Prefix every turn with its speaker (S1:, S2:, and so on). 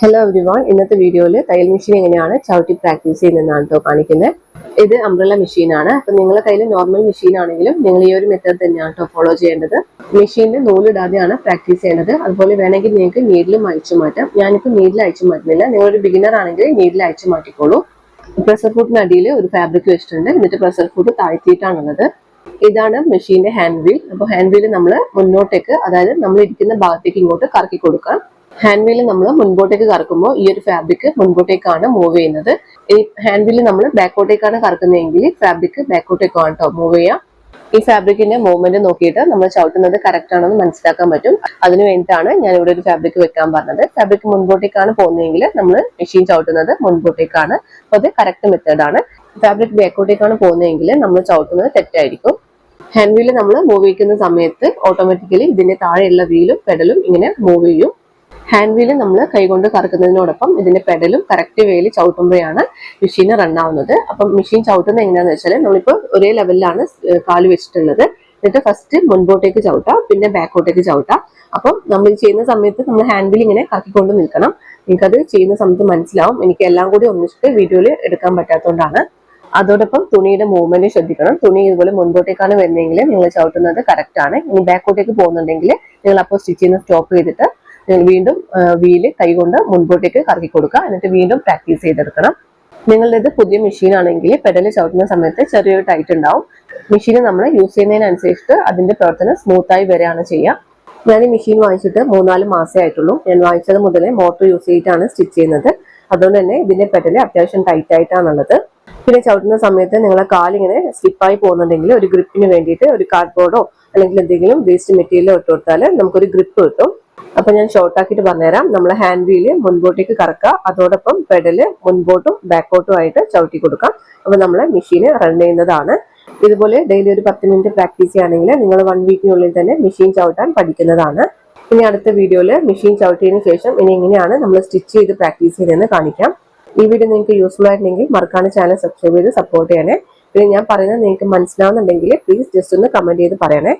S1: Hello everyone ഇന്നത്തെ വീഡിയോയിൽ തയ്യൽ മെഷീൻ എങ്ങനെയാണ് ചവിട്ടി പ്രാക്ടീസ് ചെയ്യുന്നതെന്നാണ് കേട്ടോ കാണിക്കുന്നത്. ഇത് അംബ്രല മെഷീനാണ് അപ്പൊ നിങ്ങളുടെ കയ്യിൽ നോർമൽ മെഷീൻ ആണെങ്കിലും നിങ്ങൾ ഈ ഒരു മെത്തേഡ് തന്നെയാണ് കേട്ടോ ഫോളോ ചെയ്യേണ്ടത്. മെഷീനിൽ നൂലിടാതെയാണ് പ്രാക്ടീസ് ചെയ്യേണ്ടത്. അതുപോലെ വേണമെങ്കിൽ നിങ്ങൾക്ക് നീഡിലും അയച്ചു മാറ്റാം. ഞാനിപ്പോൾ നീഡിൽ അയച്ചു മാറ്റുന്നില്ല. നിങ്ങളൊരു ബിഗിനർ ആണെങ്കിൽ നീഡിൽ അയച്ചു മാറ്റിക്കോളൂ. പ്രസർ ഫുഡിന് അടിയിൽ ഒരു ഫാബ്രിക് വെച്ചിട്ടുണ്ട്. എന്നിട്ട് പ്രസർ ഫുഡ് താഴ്ത്തിയിട്ടാണുള്ളത്. ഇതാണ് മെഷീന്റെ ഹാൻഡ് വീൽ അപ്പോൾ ഹാൻഡ് വീൽ നമ്മൾ മുന്നോട്ടേക്ക് അതായത് നമ്മൾ ഇരിക്കുന്ന ഭാഗത്തേക്ക് ഇങ്ങോട്ട് കറക്കി കൊടുക്കാം. ഹാൻഡ് വീൽ നമ്മൾ മുൻപോട്ടേക്ക് കറക്കുമ്പോൾ ഈ ഒരു ഫാബ്രിക് മുൻപോട്ടേക്കാണ് മൂവ് ചെയ്യുന്നത്. ഈ ഹാൻഡ് വീൽ നമ്മൾ ബാക്കോട്ടേക്കാണ് കറക്കുന്നതെങ്കിൽ ഫാബ്രിക് ബാക്കോട്ടേക്കാണ് കേട്ടോ മൂവ് ചെയ്യുക ഈ ഫാബ്രിക്കിന്റെ മൂവ്മെന്റ് നോക്കിയിട്ട് നമ്മൾ ചവിട്ടുന്നത് കറക്റ്റ് ആണെന്ന് മനസ്സിലാക്കാൻ പറ്റും. അതിന് വേണ്ടിയിട്ടാണ് ഞാൻ ഇവിടെ ഒരു ഫാബ്രിക് വെക്കാൻ പറഞ്ഞത്. ഫാബ്രിക് മുൻപോട്ടേക്കാണ് പോകുന്നതെങ്കിൽ നമ്മൾ മെഷീൻ ചവിട്ടുന്നത് മുൻപോട്ടേക്കാണ്. അപ്പോൾ അത് കറക്റ്റ് മെത്തേഡാണ് ഫാബ്രിക് ബാക്കോട്ടേക്കാണ് പോകുന്നതെങ്കിൽ നമ്മൾ ചവിട്ടുന്നത് തെറ്റായിരിക്കും. ഹാൻഡ് വീൽ നമ്മൾ മൂവ് ചെയ്യുന്ന സമയത്ത് ഓട്ടോമാറ്റിക്കലി ഇതിന്റെ താഴെയുള്ള വീലും പെഡലും ഇങ്ങനെ മൂവ് ചെയ്യും. ഹാൻഡ് വീൽ നമ്മൾ കൈകൊണ്ട് കറക്കുന്നതിനോടൊപ്പം ഇതിന്റെ പെഡലും കറക്റ്റ് വേയിൽ ചവിട്ടുമ്പോഴാണ് മെഷീൻ റൺ ആവുന്നത്. അപ്പം മെഷീൻ ചവിട്ടുന്നത് എങ്ങനെയാന്ന് വെച്ചാൽ നമ്മളിപ്പോൾ ഒരേ ലെവലിലാണ് കാൽ വെച്ചിട്ടുള്ളത്. എന്നിട്ട് ഫസ്റ്റ് മുൻപോട്ടേക്ക് ചവിട്ടാം പിന്നെ ബാക്കോട്ടേക്ക് ചവിട്ടാം. അപ്പം നമ്മൾ ചെയ്യുന്ന സമയത്ത് നമ്മൾ ഹാൻഡ് വീൽ ഇങ്ങനെ കറക്കിക്കൊണ്ട് നിൽക്കണം. നിങ്ങൾക്കത് ചെയ്യുന്ന സമയത്ത് മനസ്സിലാവും. എനിക്ക് എല്ലാം കൂടി ഒന്നിച്ചിട്ട് വീഡിയോയിൽ എടുക്കാൻ പറ്റാത്തതുകൊണ്ടാണ് അതോടൊപ്പം തുണിയുടെ മൂവ്മെന്റ് ശ്രദ്ധിക്കണം. തുണി ഇതുപോലെ മുൻപോട്ടേക്കാണ് വരുന്നതെങ്കിൽ നിങ്ങൾ ചവിട്ടുന്നത് കറക്റ്റ് ആണ്. ഇനി ബാക്കോട്ടേക്ക് പോകുന്നുണ്ടെങ്കിൽ നിങ്ങൾ അപ്പോൾ സ്റ്റിച്ച് ചെയ്യുന്ന സ്റ്റോപ്പ് ചെയ്തിട്ട് വീണ്ടും വീൽ കൈകൊണ്ട് മുൻപോട്ടേക്ക് കറക്കി കൊടുക്കുക. എന്നിട്ട് വീണ്ടും പ്രാക്ടീസ് ചെയ്തെടുക്കണം. നിങ്ങളുടേത് പുതിയ മെഷീൻ ആണെങ്കിൽ പെഡൽ ചവിട്ടുന്ന സമയത്ത് ചെറിയൊരു ടൈറ്റ് ഉണ്ടാവും. മെഷീൻ നമ്മൾ യൂസ് ചെയ്യുന്നതിനനുസരിച്ചിട്ട് അതിന്റെ പ്രവർത്തനം സ്മൂത്തായി വരികയാണ് ചെയ്യുക. ഞാൻ ഈ മെഷീൻ വാങ്ങിച്ചിട്ട് മൂന്നാൽ മാസേ ആയിട്ടുള്ളൂ. ഞാൻ വാങ്ങിച്ചത് മുതലേ മോട്ടോർ യൂസ് ചെയ്തിട്ടാണ് സ്റ്റിച്ച് ചെയ്യുന്നത്. അതുകൊണ്ട് തന്നെ ഇതിന്റെ പെഡൽ അത്യാവശ്യം ടൈറ്റ് ആയിട്ടാണുള്ളത്. പിന്നെ ചവിട്ടുന്ന സമയത്ത് നിങ്ങളെ കാലിങ്ങനെ സ്ലിപ്പായി പോകുന്നുണ്ടെങ്കിൽ ഒരു ഗ്രിപ്പിന് വേണ്ടിയിട്ട് ഒരു കാർഡ്ബോർഡോ അല്ലെങ്കിൽ എന്തെങ്കിലും വേസ്റ്റ് മെറ്റീരിയലോ ഇട്ട് കൊടുത്താൽ നമുക്കൊരു ഗ്രിപ്പ് കിട്ടും. അപ്പൊ ഞാൻ ഷോർട്ട് ആക്കിയിട്ട് പറഞ്ഞുതരാം. നമ്മൾ ഹാൻഡ് വീൽ മുൻപോട്ടേക്ക് കറക്കുക. അതോടൊപ്പം പെഡൽ മുൻപോട്ടും ബാക്കോട്ടും ആയിട്ട് ചവിട്ടി കൊടുക്കാം. അപ്പൊ നമ്മൾ മെഷീൻ റൺ ചെയ്യുന്നതാണ്. ഇതുപോലെ ഡെയിലി ഒരു പത്ത് മിനിറ്റ് പ്രാക്ടീസ് ചെയ്യുകയാണെങ്കിൽ നിങ്ങൾ വൺ വീക്കിനുള്ളിൽ തന്നെ മെഷീൻ ചവിട്ടാൻ പഠിക്കുന്നതാണ്. ഇനി അടുത്ത വീഡിയോയിൽ മെഷീൻ ചവിട്ടിയതിനു ശേഷം ഇനി എങ്ങനെയാണ് നമ്മൾ സ്റ്റിച്ച് ചെയ്ത് പ്രാക്ടീസ് ചെയ്തതെന്ന് കാണിക്കാം. ഈ വീഡിയോ നിങ്ങൾക്ക് യൂസ്ഫുൾ ആയിട്ടുണ്ടെങ്കിൽ മറക്കാണ് ചാനൽ സബ്സ്ക്രൈബ് ചെയ്ത് സപ്പോർട്ട് ചെയ്യണേ. പിന്നെ ഞാൻ പറയുന്നത് നിങ്ങൾക്ക് മനസ്സിലാവുന്നുണ്ടെങ്കിൽ പ്ലീസ് ജസ്റ്റ് ഒന്ന് കമന്റ് ചെയ്ത് പറയണേ.